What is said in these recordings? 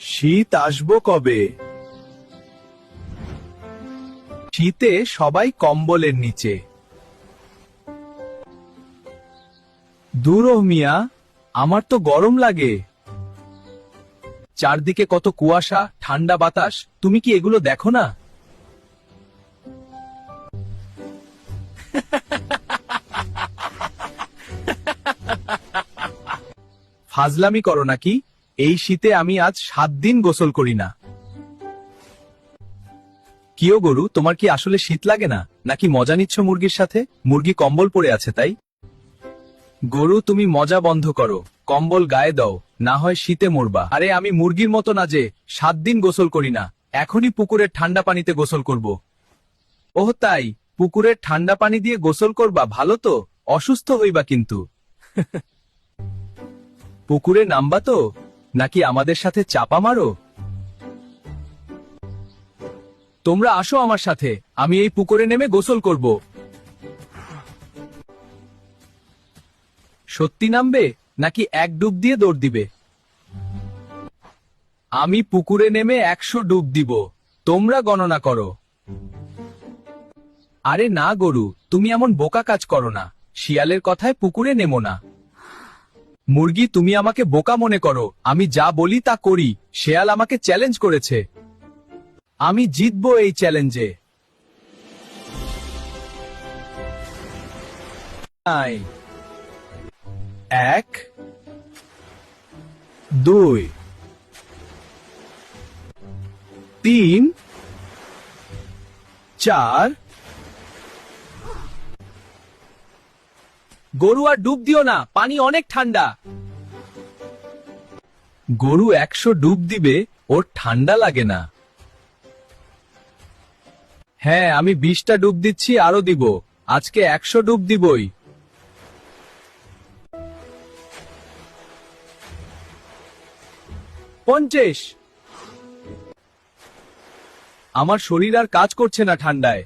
শীত আসব কবে? শীতে সবাই কম্বলের নিচে। দূর মিয়া, আমার তো গরম লাগে। চারদিকে কত কুয়াশা, ঠান্ডা বাতাস, তুমি কি এগুলো দেখো না? ফাজলামি করো নাকি? এই শীতে আমি আজ সাত দিন গোসল করি না। কিও গরু, তোমার কি আসলে শীত লাগে না? নাকি মজা নিচ্ছ মুরগির সাথে? মুরগি কম্বল পরে আছে, তাই? গরু, তুমি মজা বন্ধ করো। কম্বল গায়ে দাও, না হয় শীতে মরবা। আরে, আমি মুরগির মতো না যে, সাত দিন গোসল করি না। এখনই পুকুরের ঠান্ডা পানিতে গোসল করব। ওহ, তাই। পুকুরের ঠান্ডা পানি দিয়ে গোসল করবা, ভালো তো? অসুস্থ হইবা কিন্তু। পুকুরে নামবা তো? নাকি আমাদের সাথে চাপা মারো? তোমরা আসো আমার সাথে, আমি এই পুকুরে নেমে গোসল করব। সত্যি নামবে, নাকি এক ডুব দিয়ে দৌড় দিবে? আমি পুকুরে নেমে একশো ডুব দিব, তোমরা গণনা করো। আরে না, গরু, তুমি এমন বোকা কাজ করো না, শিয়ালের কথায় পুকুরে নেমো না। মুরগি, তুমি আমাকে বোকা মনে করো। আমি যা বলি তা করি। শেয়াল আমাকে চ্যালেঞ্জ করেছে। আমি জিতবো এই চ্যালেঞ্জে। এক। দুই। তিন। চার। গরু আর ডুব দিও না, পানি অনেক ঠান্ডা। গরু একশো ডুব দিবে, ওর ঠান্ডা লাগে না। হ্যাঁ আমি বিশটা ডুব দিচ্ছি, আরও দিব। আজকে একশো ডুব দিবই। পঞ্চাশ। আমার শরীর আর কাজ করছে না ঠান্ডায়।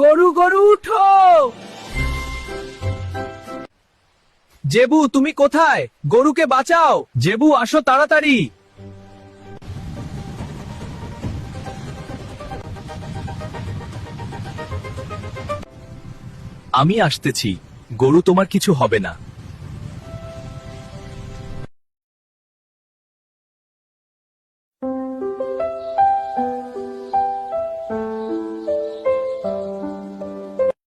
গরু গরু, উঠো! জেবু, তুমি কোথায়? গরুকে বাঁচাও! জেবু, আসো তাড়াতাড়ি! আমি আসতেছি। গরু তোমার কিছু হবে না।